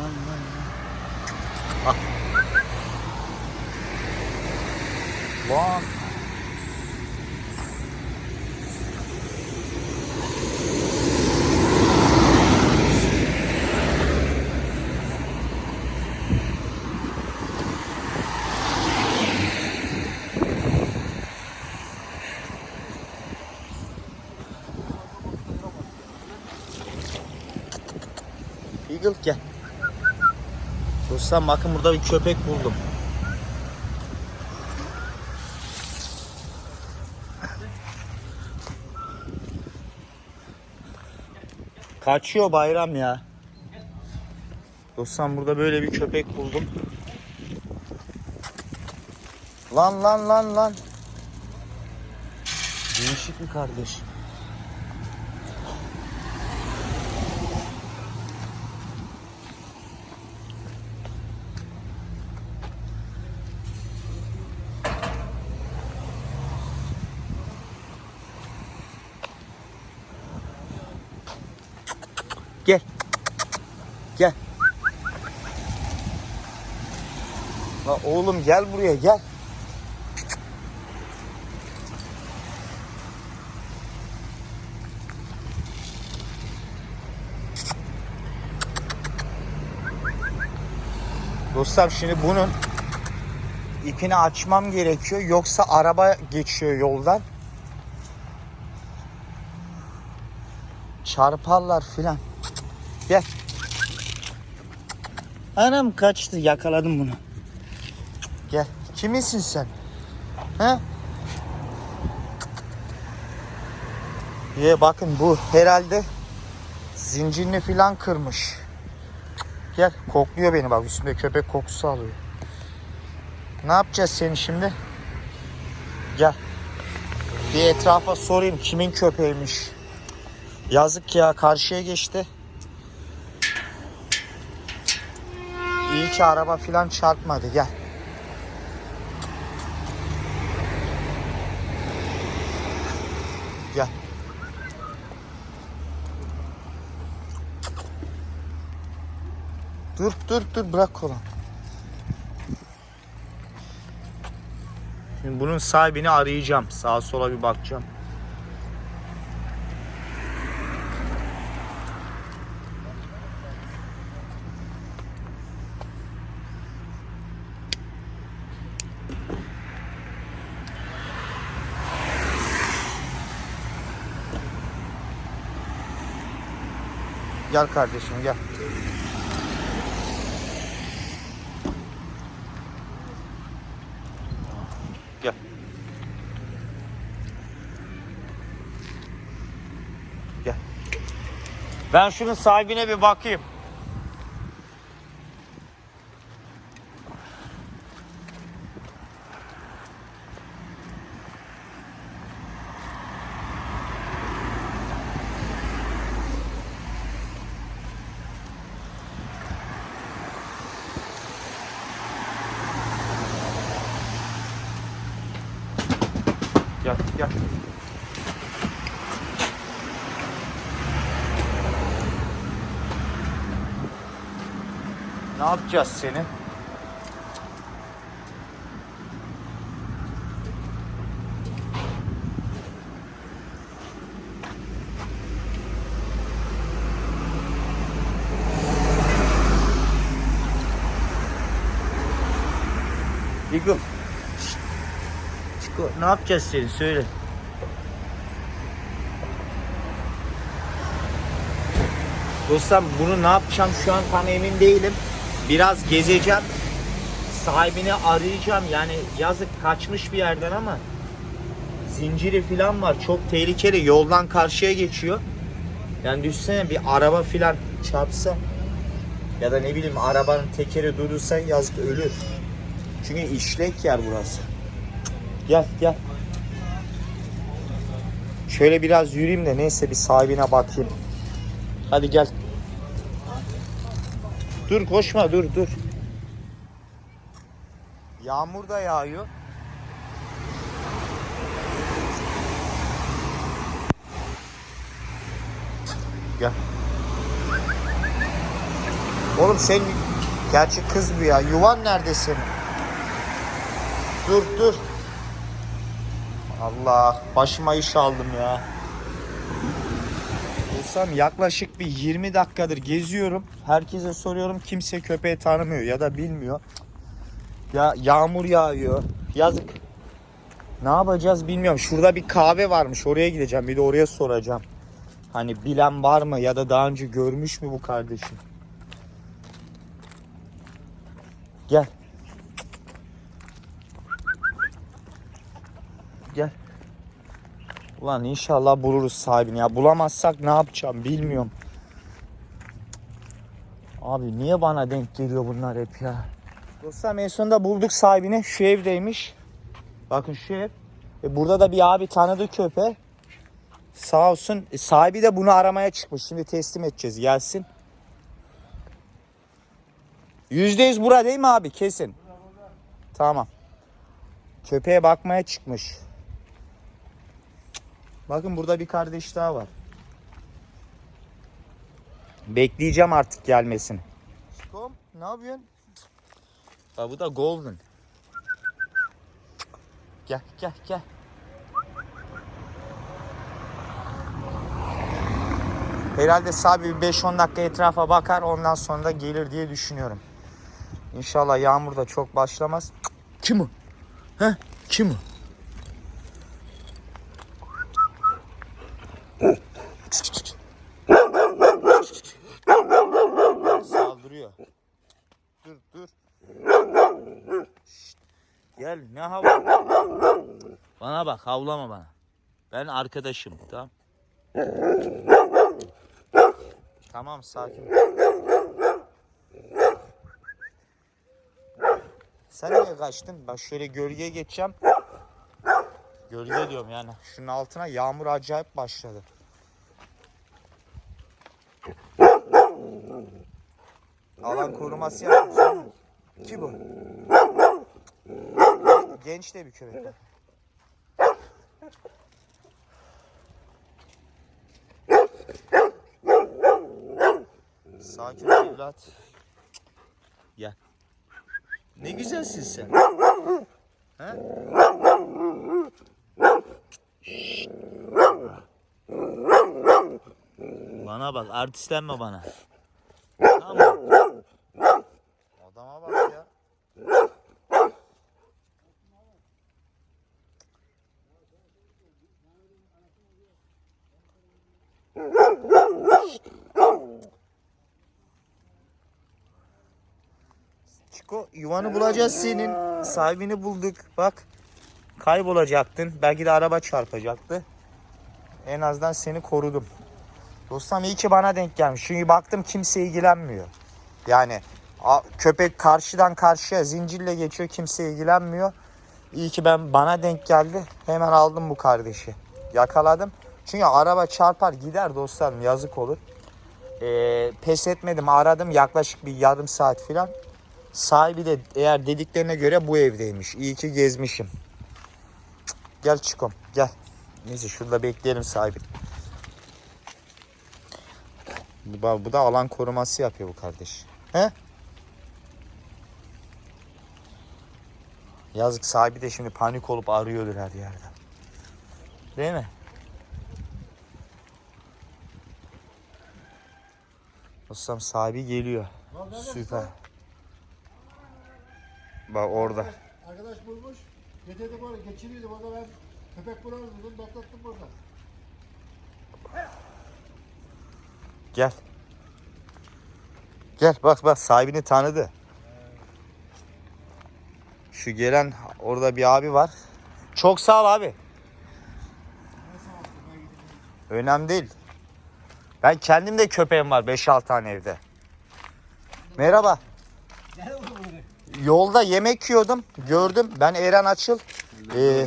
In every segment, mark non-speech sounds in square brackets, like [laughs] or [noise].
Lan lan lan. Ah. Lan. Eagle gel. Dostlar bakın burada bir köpek buldum. Kaçıyor bayram ya. Dostlar burada böyle bir köpek buldum. Lan lan lan lan. Değişik bir kardeş. La oğlum gel buraya gel. Dostlar şimdi bunun ipini açmam gerekiyor. Yoksa araba geçiyor yoldan. Çarparlar filan. Gel. Anam kaçtı yakaladım bunu. Gel. Kiminsin sen? He? Ye bakın bu herhalde zincirini filan kırmış. Gel kokluyor beni bak üstünde köpek kokusu alıyor. Ne yapacağız seni şimdi? Gel. Bir etrafa sorayım kimin köpeğiymiş. Yazık ya karşıya geçti. İyi ki araba filan çarpmadı gel. Gel. Dur dur dur bırak kola. Şimdi bunun sahibini arayacağım. Sağa sola bir bakacağım. Gel kardeşim gel. Gel. Gel. Ben şunun sahibine bir bakayım. Gel gel. Ne yapacağız seni? Eagle. Ne yapacağız seni söyle. Dostum bunu ne yapacağım şu an tam emin değilim. Biraz gezeceğim. Sahibini arayacağım. Yani yazık kaçmış bir yerden ama zinciri falan var. Çok tehlikeli. Yoldan karşıya geçiyor. Yani düşünsene bir araba falan çarpsa ya da ne bileyim arabanın tekeri durursa yazık ölür. Çünkü işlek yer burası. Gel gel. Şöyle biraz yürüyeyim de neyse bir sahibine bakayım. Hadi gel. Dur koşma dur dur. Yağmur da yağıyor. Gel. Oğlum sen gerçi kız bu ya. Yuvan nerede senin? Dur dur. Allah başıma iş aldım ya. Olsam yaklaşık bir 20 dakikadır geziyorum. Herkese soruyorum. Kimse köpeği tanımıyor ya da bilmiyor. Ya yağmur yağıyor. Yazık. Ne yapacağız bilmiyorum. Şurada bir kahve varmış. Oraya gideceğim. Bir de oraya soracağım. Hani bilen var mı ya da daha önce görmüş mü bu kardeşim? Gel. Gel. Ulan inşallah buluruz sahibini ya. Bulamazsak ne yapacağım bilmiyorum. Abi niye bana denk geliyor bunlar hep ya? Dostlar en sonunda bulduk sahibini. Şu evdeymiş. Bakın şu ev. E burada da bir abi tanıdı köpeği. Sağ olsun. E, sahibi de bunu aramaya çıkmış. Şimdi teslim edeceğiz. Gelsin. Yüzde yüz bura değil mi abi? Kesin. Tamam. Köpeğe bakmaya çıkmış. Bakın burada bir kardeş daha var. Bekleyeceğim artık gelmesini. Kom, ne yapıyorsun? Ha, bu da golden. Gel gel gel. Herhalde sahibi bir 5-10 dakika etrafa bakar ondan sonra da gelir diye düşünüyorum. İnşallah yağmur da çok başlamaz. Kim o? He? Kim o? Saldırıyor. Dur dur. Şşt. Gel ne hava? Bana bak havlama bana. Ben arkadaşım tamam. Tamam sakin. Sen niye kaçtın? Bak şöyle gölgeye geçeceğim. Gölge diyorum yani. Şunun altına yağmur acayip başladı. Alan koruması yapıyorsun. Kim bu? Genç de bir köpek. Sakin ol evlat. Gel. Ne güzelsin sen. Ha? Bana bak artistlenme bana. Tamam? Adama bak ya. Çiko yuvanı bulacağız senin. Sahibini bulduk. Bak. Kaybolacaktın. Belki de araba çarpacaktı. En azından seni korudum. Dostum iyi ki bana denk gelmiş. Çünkü baktım kimse ilgilenmiyor. Yani köpek karşıdan karşıya zincirle geçiyor. Kimse ilgilenmiyor. İyi ki ben bana denk geldi. Hemen aldım bu kardeşi. Yakaladım. Çünkü araba çarpar gider dostlarım yazık olur. Ee, pes etmedim aradım yaklaşık bir yarım saat falan. Sahibi de eğer dediklerine göre bu evdeymiş. İyi ki gezmişim. Gel çıkom gel. Neyse şurada bekleyelim sahibi. Bu, da- bu da alan koruması yapıyor bu kardeş. He? Yazık sahibi de şimdi panik olup arıyordur her yerde. Değil mi? Dostum sahibi geliyor. Süper. Bak orada. Arkadaş bulmuş. Getirdim oraya geçiriyordum orada ben köpek bulalım dedim beklettim burada. Gel. Gel bak bak sahibini tanıdı. Şu gelen orada bir abi var. Çok sağ ol abi. Önemli değil. Ben kendim de köpeğim var 5-6 tane evde. Merhaba. Yolda yemek yiyordum. Gördüm. Ben Eren Açıl. Ee,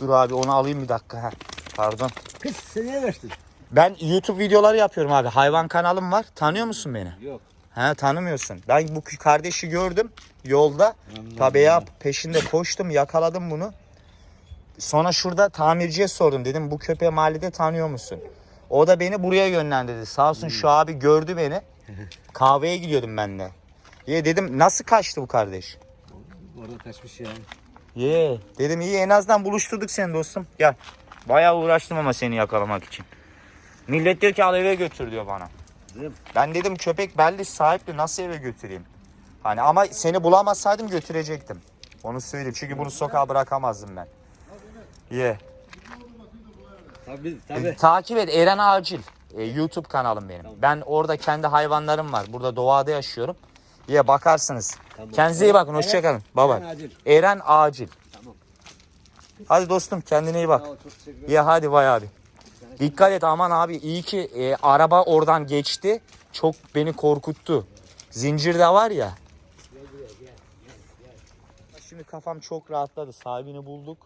dur abi onu alayım bir dakika. Ha. Pardon. Kız sen niye? Ben YouTube videoları yapıyorum abi. Hayvan kanalım var. Tanıyor musun beni? Yok. He tanımıyorsun. Ben bu kardeşi gördüm yolda. Tabii ya peşinde koştum yakaladım bunu. Sonra şurada tamirciye sordum dedim bu köpeği mahallede tanıyor musun? O da beni buraya yönlendirdi. Sağ olsun şu abi gördü beni. [laughs] Kahveye gidiyordum ben de. Ye dedim nasıl kaçtı bu kardeş? Orada kaçmış ya. Ye dedim iyi en azından buluşturduk seni dostum. Gel. Bayağı uğraştım ama seni yakalamak için. Millet diyor ki al eve götür diyor bana. Değil? Ben dedim köpek belli sahipli nasıl eve götüreyim? Hani ama seni bulamazsaydım götürecektim. Onu söyleyeyim çünkü bunu sokağa bırakamazdım ben. Ye. Tabii E, tabii. takip et Eren Acil. E, YouTube kanalım benim. Ben orada kendi hayvanlarım var. Burada doğada yaşıyorum. Ye bakarsınız. Tamam. Kendinize iyi bakın. Hoşçakalın. Baba. Eren Acil. Eren Acil. Tamam. Hadi dostum kendine iyi bak. Ederim. Ya hadi vay abi. Dikkat et aman abi iyi ki e, araba oradan geçti. Çok beni korkuttu. Zincirde var ya. Şimdi kafam çok rahatladı. Sahibini bulduk.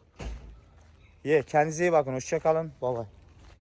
Ye kendinize iyi bakın. Hoşça kalın. Bye bye.